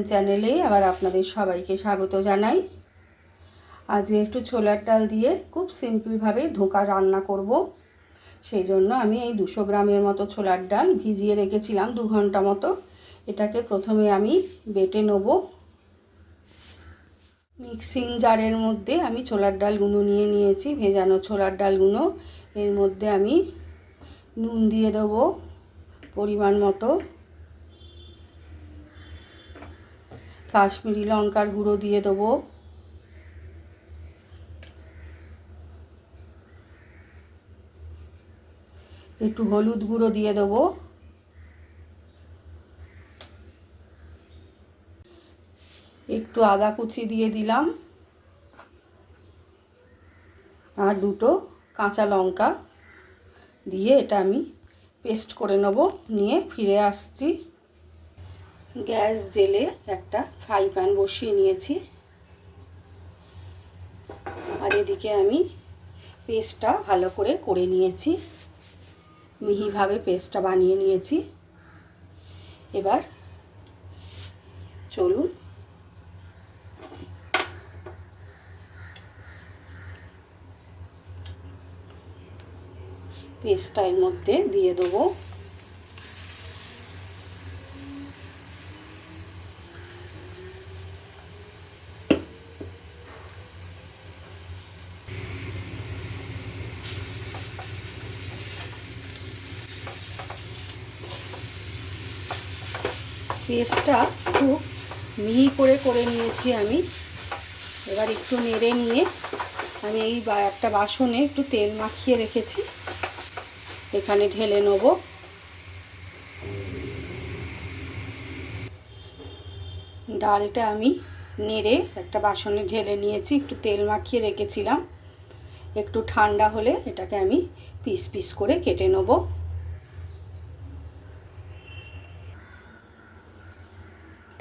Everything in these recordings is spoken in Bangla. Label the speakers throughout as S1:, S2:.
S1: কিচেন চ্যানেলে আবার আপনাদের সবাইকে স্বাগত জানাই। আজকে একটু ছোলার ডাল দিয়ে খুব সিম্পলভাবে ধোঁকা রান্না করব। সেই জন্য আমি এই দুশো গ্রামের মতো ছোলার ডাল ভিজিয়ে রেখেছিলাম দু ঘণ্টা মতো। এটাকে প্রথমে আমি বেটে নেব। মিক্সিং জারের মধ্যে আমি ছোলার ডালগুলো নিয়ে নিয়েছি, ভেজানো ছোলার ডালগুলো। এর মধ্যে আমি নুন দিয়ে দেবো পরিমাণ মতো। কাশ্মীরি লঙ্কার গুঁড়ো দিয়ে দেবো। একটু হলুদ গুঁড়ো দিয়ে দেবো। একটু আদা কুচি দিয়ে দিলাম। আর দুটো কাঁচা লঙ্কা দিয়ে এটা আমি পেস্ট করে নেব। নিয়ে ফিরে আসছি। গ্যাস জেলে একটা ফ্রাই প্যান বসিয়ে নিয়েছি। আর এদিকে আমি পেস্টটা ভালো করে করে নিয়েছি। মিহিভাবে পেস্টটা বানিয়ে নিয়েছি। এবার চলুন। পেস্টটা এর মধ্যে দিয়ে দেবো। পেস্টটা খুব মিহি করে করে নিয়েছি আমি। এবার একটু নেড়ে নিয়ে আমি এই একটা বাসনে একটু তেল মাখিয়ে রেখেছি। এখানে ঢেলে নেব। ডালটা আমি নেড়ে একটা বাসনে ঢেলে নিয়েছি, একটু তেল মাখিয়ে রেখেছিলাম। একটু ঠান্ডা হলে এটাকে আমি পিস পিস করে কেটে নেব।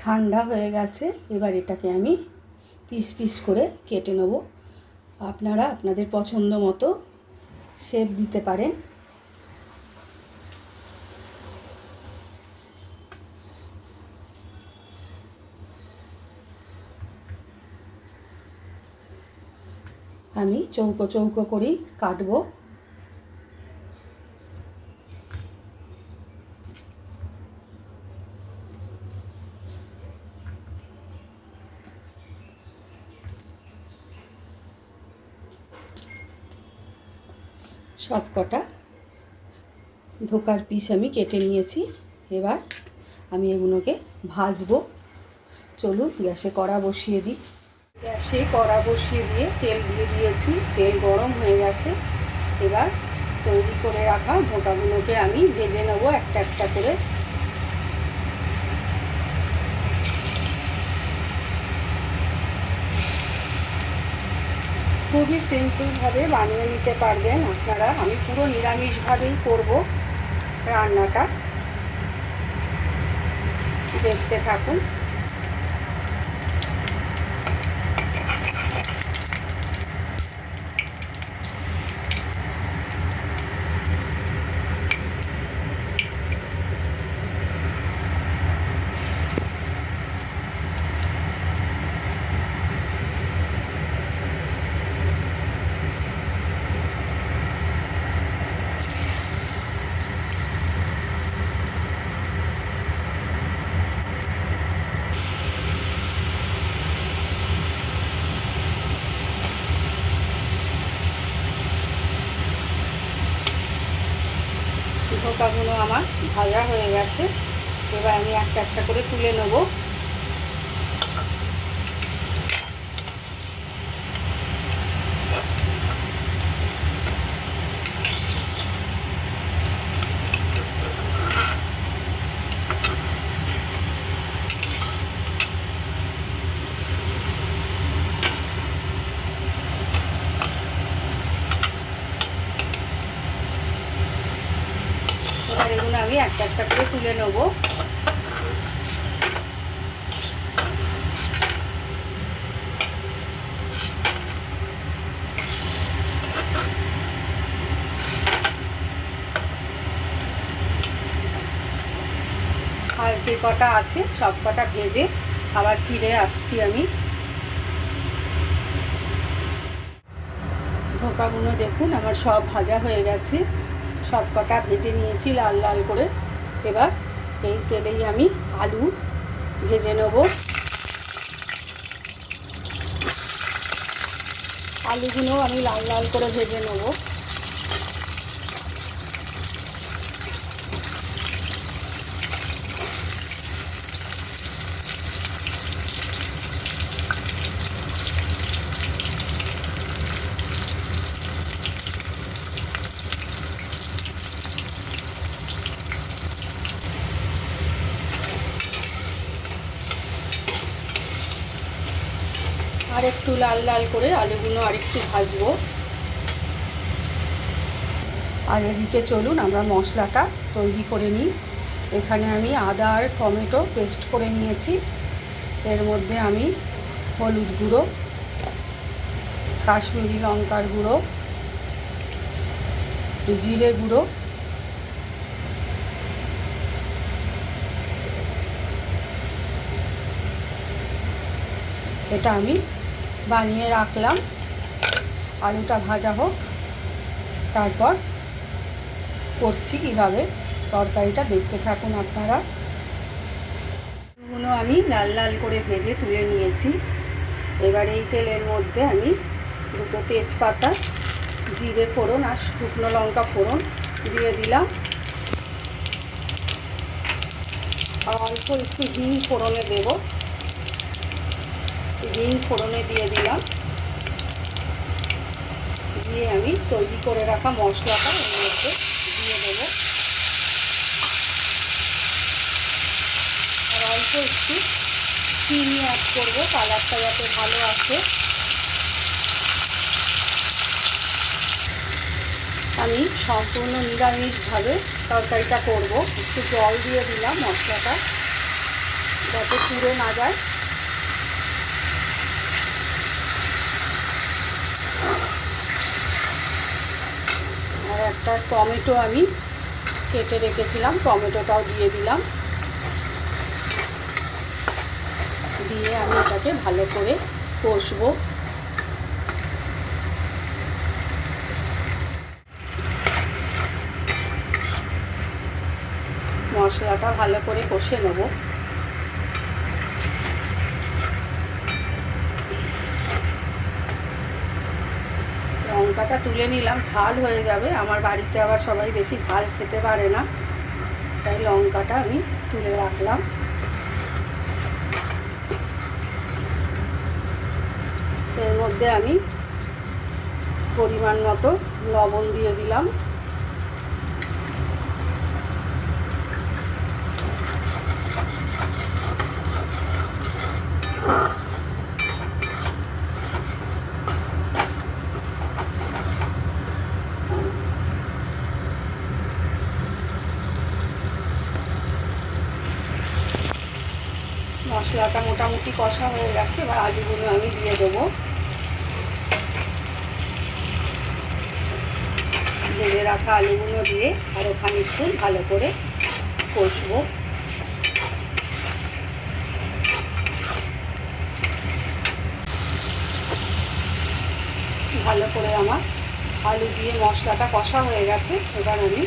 S1: ঠান্ডা হয়ে গেছে, এবার এটাকে আমি পিস পিস করে কেটে নেব। আপনারা আপনাদের পছন্দ মতো শেপ দিতে পারেন। আমি চৌকো চৌকো করেই কাটবো। সব কটা ধোকার পিস আমি কেটে নিয়েছি। এবার আমি এগুলোকে ভাজবো। চলুন গ্যাসে কড়া বসিয়ে দিই। গ্যাসে কড়া বসিয়ে দিয়ে তেল দিয়ে দিয়েছি। তেল গরম হয়ে গেছে। এবার তৈরি করে রাখা ধোকাগুলোকে আমি ভেজে নেব একটা একটা করে। খুবই সিম্পলভাবে বানিয়ে নিতে পারবেন আপনারা। আমি পুরো নিরামিষভাবেই করব রান্নাটা। দেখতে থাকুন। ধোকাগুলো আমার ভাজা হয়ে গেছে। এবার আমি একটা একটা করে তুলে নেব এবার এগুলো আমি একটা একটা করে তুলে নেব। আর যে কটা আছে, সব কটা ভেজে আবার ফিরে আসছি আমি। ধোকাগুলো দেখুন, আমার সব ভাজা হয়ে গেছে। সব কটা ভেজে নিয়েছি লাল লাল করে। এবার এই তেলেই আমি আলু ভেজে নেব। আলুগুলো আমি লাল লাল করে ভেজে নেব। আর একটু লাল লাল করে আলুগুলো আর একটু ভাজবো। আর এদিকে চলুন, আমরা মশলাটা তৈরি করে নিই। এখানে আমি আদা আর টমেটো পেস্ট করে নিয়েছি। এর মধ্যে আমি হলুদ গুঁড়ো, কাশ্মীরি লঙ্কার গুঁড়ো, জিরে গুঁড়ো, এটা আমি বানিয়ে রাখলাম। আলুটা ভাজা হোক, তারপর করছি কীভাবে, তরকারিটা দেখতে থাকুন আপনারা। আলুগুলো আমি লাল লাল করে ভেজে তুলে নিয়েছি। এবার এই তেলের মধ্যে আমি দুটো তেজপাতা, জিরে ফোড়ন আর শুকনো লঙ্কা ফোড়ন দিয়ে দিলাম। আর অল্প একটু হিং ফোড়নে দেবো। হিং ফোড়নে দিয়ে দিলাম। দিয়ে আমি তৈরি করে রাখা মশলাটা এর মধ্যে দিয়ে দেবো। আর অল্প একটু চিনি অ্যাড করব, কালারটা যাতে ভালো আসে। আমি সম্পূর্ণ নিরামিষভাবে তরকারিটা করব। একটু জল দিয়ে দিলাম মশলাটা, যাতে পুড়ে না যায় আর একটা টমেটো আমি কেটে রেখেছিলাম, টমেটোটাও দিয়ে দিলাম। দিয়ে আমি এটাকে ভালো করে কষবো। মশলাটা ভালো করে কষে নেব। লঙ্কাটা তুলে নিলাম, ঝাল হয়ে যাবে। আমার বাড়িতে আবার সবাই বেশি ঝাল খেতে পারে না। তাই লঙ্কাটা আমি তুলে রাখলাম। এর মধ্যে আমি পরিমাণ মতো লবণ দিয়ে দিলাম। মশলাটা মোটামুটি কষা হয়ে গেছে, এবার আলুগুলো আমি দিয়ে দেবো। ভেজে রাখা আলুগুলো দিয়ে আরও খানিকক্ষণ ভালো করে কষবো। ভালো করে আমার আলু দিয়ে মশলাটা কষা হয়ে গেছে, এবার আমি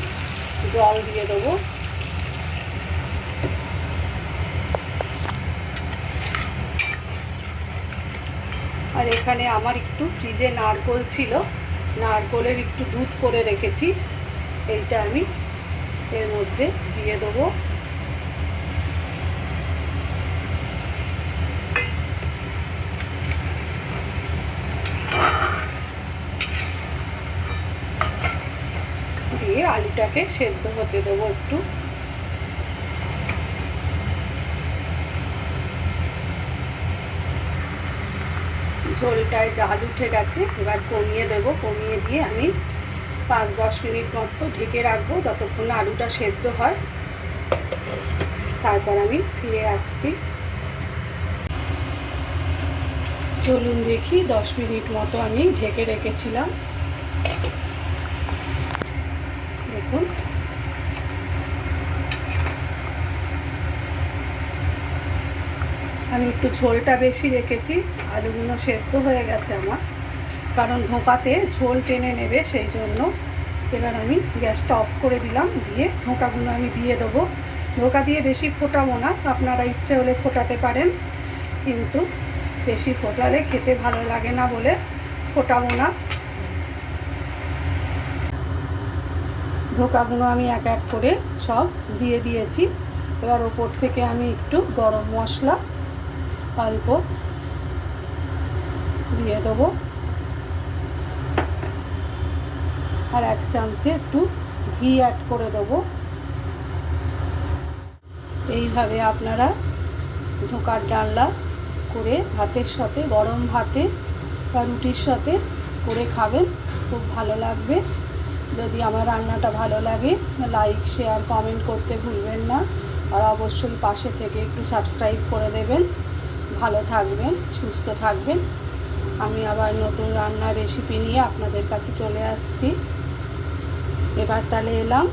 S1: জল দিয়ে দেবো। আর এখানে আমার একটু ফ্রিজে নারকোল ছিল। নারকোলের একটু দুধ করে রেখেছি। এইটা আমি এর মধ্যে দিয়ে দেবো। দিয়ে আলুটাকে সেদ্ধ হতে দেবো একটু। ঝোলটায় জাল উঠে গেছে, এবার কমিয়ে দেব। কমিয়ে দিয়ে আমি পাঁচ দশ মিনিট মতো ঢেকে রাখব, যতক্ষণ না আলুটা সেদ্ধ হয়। তারপর আমি ফিরে আসছি। চলুন দেখি, দশ মিনিট মতো আমি ঢেকে রেখেছিলাম। দেখুন। আমি একটু ঝোলটা বেশি রেখেছি, আলুগুলো সেদ্ধ হয়ে গেছে আমার। কারণ ধোঁকাতে ঝোল টেনে নেবে সেই জন্য। এবার আমি গ্যাসটা অফ করে দিলাম, দিয়ে ধোঁকাগুলো আমি দিয়ে দেবো। ধোঁকা দিয়ে বেশি ফোটাবো না, আপনারা ইচ্ছে হলে ফোটাতে পারেন, কিন্তু বেশি ফোটালে খেতে ভালো লাগে না বলে ফোটাবো না। ধোকাগুলো আমি এক এক করে সব দিয়ে দিয়েছি। এবার ওপর থেকে আমি একটু গরম মশলা অল্প দিয়ে দেবো। আর এক চামচে একটু ঘি অ্যাড করে দেবো। এইভাবে আপনারা ধোকার ডালনা করে ভাতের সাথে, গরম ভাতে বা রুটির সাথে করে খাবেন। খুব ভালো লাগবে। যদি আমার রান্নাটা ভালো লাগে লাইক শেয়ার কমেন্ট করতে ভুলবেন না। আর অবশ্যই পাশে থেকে একটু সাবস্ক্রাইব করে দেবেন। ভালো থাকবেন, সুস্থ থাকবেন। আমি আবার নতুন রান্নার রেসিপি নিয়ে আপনাদের কাছে চলে আসছি। এবার তাহলে এলাম।